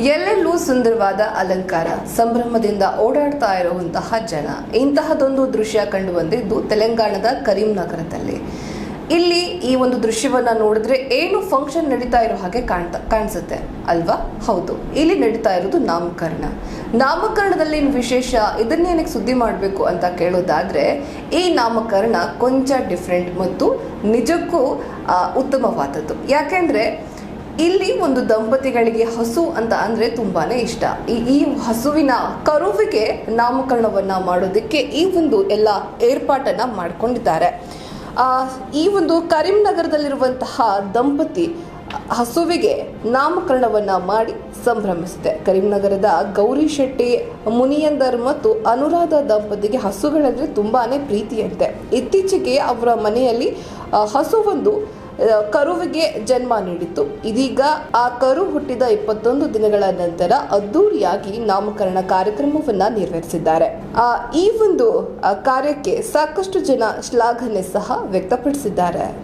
ಎಲ್ಲೆಲ್ಲೂ ಸುಂದರವಾದ ಅಲಂಕಾರ, ಸಂಭ್ರಮದಿಂದ ಓಡಾಡ್ತಾ ಇರುವಂತಹ ಜನ. ಇಂತಹದೊಂದು ದೃಶ್ಯ ಕಂಡು ಬಂದಿದ್ದು ತೆಲಂಗಾಣದ ಕರೀಂನಗರದಲ್ಲಿ ಇಲ್ಲಿ ಈ ಒಂದು ದೃಶ್ಯವನ್ನ ನೋಡಿದ್ರೆ ಏನು ಫಂಕ್ಷನ್ ನಡೀತಾ ಇರೋ ಹಾಗೆ ಕಾಣ್ತಾ, ಕಾಣಿಸುತ್ತೆ. ಅಲ್ವಾ? ಹೌದು. ಇಲ್ಲಿ ನಡೀತಾ ಇರೋದು ನಾಮಕರಣ. ನಾಮಕರಣದಲ್ಲಿ ಏನು ವಿಶೇಷ? ಇದನ್ನೇನಕ್ಕೆ ಸುದ್ದಿ ಮಾಡಬೇಕು ಅಂತ ಕೇಳೋದಾದ್ರೆ, ಈ ನಾಮಕರಣ ಕೊಂಚ ಡಿಫ್ರೆಂಟ್ ಮತ್ತು ನಿಜಕ್ಕೂ ಉತ್ತಮವಾದದ್ದು. ಯಾಕೆಂದ್ರೆ ಇಲ್ಲಿ ಒಂದು ದಂಪತಿಗಳಿಗೆ ಹಸು ಅಂತ ಅಂದ್ರೆ ತುಂಬಾನೇ ಇಷ್ಟ. ಈ ಹಸುವಿನ ಕರುವಿಗೆ ನಾಮಕರಣವನ್ನ ಮಾಡೋದಕ್ಕೆ ಈ ಒಂದು ಎಲ್ಲ ಏರ್ಪಾಟನ್ನ ಮಾಡ್ಕೊಂಡಿದ್ದಾರೆ. ಆ, ಈ ಒಂದು ಕರೀಂನಗರದಲ್ಲಿರುವಂತಹ ದಂಪತಿ ಹಸುವಿಗೆ ನಾಮಕರಣವನ್ನ ಮಾಡಿ ಸಂಭ್ರಮಿಸಿದೆ ಕರೀಂನಗರದ ಗೌರಿ ಶೆಟ್ಟಿ ಮುನಿಯಂದರ್ ಮತ್ತು ಅನುರಾಧ ದಂಪತಿಗೆ ಹಸುಗಳಂದ್ರೆ ತುಂಬಾನೇ ಪ್ರೀತಿಯಂತೆ. ಇತ್ತೀಚೆಗೆ ಅವರ ಮನೆಯಲ್ಲಿ ಹಸುವೊಂದು ಕರುವಿಗೆ ಜನ್ಮ ನೀಡಿತು ಇದೀಗ ಆ ಕರು ಹುಟ್ಟಿದ ಇಪ್ಪತ್ತೊಂದು ದಿನಗಳ ನಂತರ ಅದ್ದೂರಿಯಾಗಿ ನಾಮಕರಣ ಕಾರ್ಯಕ್ರಮವನ್ನ ನೆರವೇರಿಸಿದ್ದಾರೆ. ಆ, ಈ ಒಂದು ಕಾರ್ಯಕ್ಕೆ ಸಾಕಷ್ಟು ಜನ ಶ್ಲಾಘನೆ ಸಹ ವ್ಯಕ್ತಪಡಿಸಿದ್ದಾರೆ.